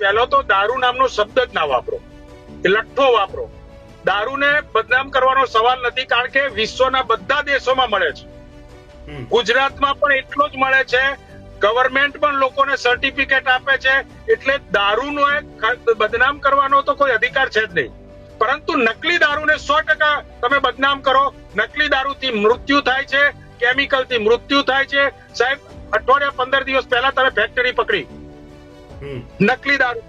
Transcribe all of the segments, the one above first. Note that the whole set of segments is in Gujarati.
પહેલો તો દારૂ નામનો શબ્દ જ ના વાપરો. લઠ્ઠો વાપરો. દારૂને બદનામ કરવાનો સવાલ નથી કારણ કે વિશ્વના બધા દેશોમાં મળે છે. ગુજરાતમાં પણ એટલો જ મળે છે ગવર્મેન્ટ પણ લોકોને સર્ટિફિકેટ આપે છે એટલે દારૂનો બદનામ કરવાનો તો કોઈ અધિકાર છે જ નહીં. પરંતુ નકલી દારૂને સો ટકા તમે બદનામ કરો નકલી દારૂથી મૃત્યુ થાય છે કેમિકલથી મૃત્યુ થાય છે. સાહેબ અઠવાડિયા પંદર દિવસ પહેલા તમે ફેક્ટરી પકડી. નકલી દારૂ.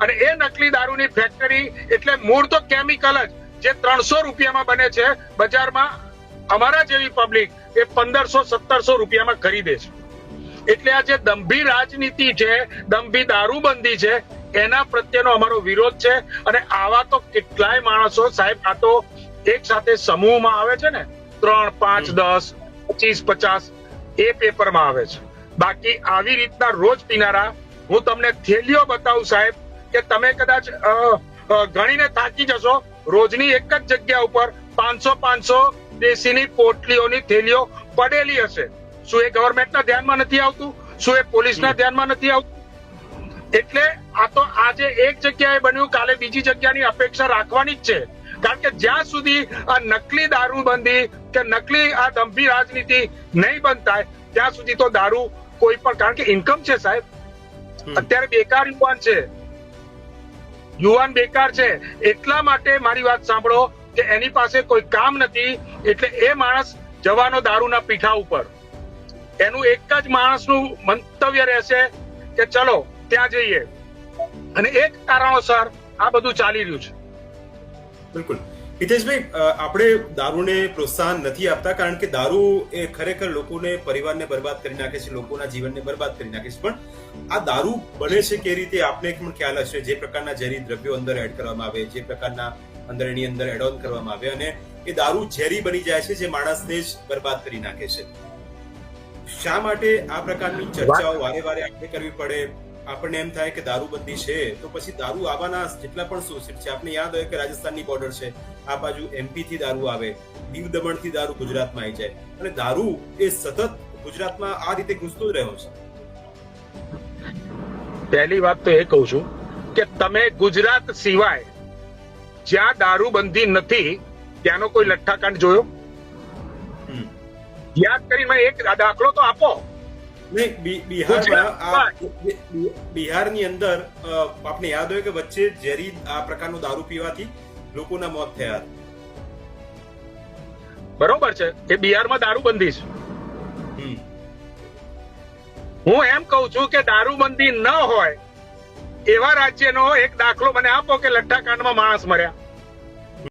અને એ નકલી દારૂની ફેક્ટરી એટલે મૂળ તો કેમિકલ જ જે ત્રણસો રૂપિયામાં બને છે બજારમાં અમારા જેવી પબ્લિક એ પંદરસો સત્તરસો રૂપિયામાં ખરીદે છે. એટલે આ જે દંભી રાજનીતિ છે દંભી દારૂબંધી છે એના પ્રત્યેનો અમારો વિરોધ છે. અને આવા તો કેટલાય માણસો સાહેબ આ તો એક સાથે સમૂહમાં આવે છે ને ત્રણ પાંચ દસ પચીસ પચાસ એ પેપરમાં આવે છે. બાકી આવી રીતના રોજ પીનારા હું તમને થેલીઓ બતાવું, સાહેબ, કે તમે કદાચ ગણીને થાકી જશો. રોજની એક જ જગ્યા ઉપર પાંચસો પાંચસો દેશીની પોટલીઓની થેલીઓ પડેલી હશે. શું એ ગવર્મેન્ટના ધ્યાનમાં નથી આવતું? શું એ પોલીસના ધ્યાનમાં નથી આવતું? એટલે આ તો આજે એક જગ્યાએ બન્યું, કાલે બીજી જગ્યાની અપેક્ષા રાખવાની જ છે. કારણ કે જ્યાં સુધી આ નકલી દારૂબંધી કે નકલી આ દંભી રાજનીતિ નહીં બનતા ત્યાં સુધી તો દારૂ કોઈ પણ, કારણ કે ઇન્કમ છે, સાહેબ. અત્યારે બેકાર યુવાન છે. યુવાન બેકાર છે. એટલા માટે મારી વાત સાંભળો કે એની પાસે કોઈ કામ નથી એટલે એ માણસ જવાનો દારૂના પીઠા ઉપર. એનું એક જ માણસનું મંતવ્ય રહેશે કે ચલો ત્યાં જઈએ. અને એક કારણોસર આ બધું ચાલી રહ્યું છે. બિલકુલ. હિતેશભાઈ આપણે દારૂને પ્રોત્સાહન નથી આપતા કારણ કે દારૂ એ ખરેખર લોકોને પરિવારને બરબાદ કરી નાખે છે લોકોના જીવનને બરબાદ કરી નાખે છે. પણ આ દારૂ બને છે કે રીતે? આપને પણ ખ્યાલ હશે જે પ્રકારના ઝેરી દ્રવ્યો અંદર એડ કરવામાં આવે જે પ્રકારના અંદર એની અંદર એડ ઓન કરવામાં આવે અને એ દારૂ ઝેરી બની જાય છે જે માણસને જ બરબાદ કરી નાખે છે. શા માટે આ પ્રકારની ચર્ચાઓ વારે વારે આપણે કરવી પડે? આપણને એમ થાય કે દારૂબંધી છે તો પછી દારૂ આવવાના જેટલા પણ સોર્સ છે આપણે યાદ હોય કે રાજસ્થાનની બોર્ડર છે આ બાજુ એમપી થી દારૂ આવે દીવ દમણથી દારૂ ગુજરાતમાં આવી જાય. અને દારૂ એ સતત ગુજરાતમાં આ રીતે ઘૂસતો જ રહ્યો છે. પહેલી વાત તો એ કહું છું કે તમે ગુજરાત સિવાય જ્યાં દારૂબંધી નથી ત્યાંનો કોઈ લઠ્ઠાકાંડ જોયો? યાદ કરીને એક દાખલો તો આપો. બિહારની અંદર આપણે આપને યાદ હોય કે વચ્ચે ઝેરી આ પ્રકારનો દારૂ પીવાથી લોકોના મોત થયા બરોબર છે એ બિહારમાં દારૂબંધી છે? હું એમ કહું છું કે દારૂબંધી ન હોય એવા રાજ્યનો એક દાખલો મને આપો કે લઠ્ઠાકાંડમાં માણસ મર્યા.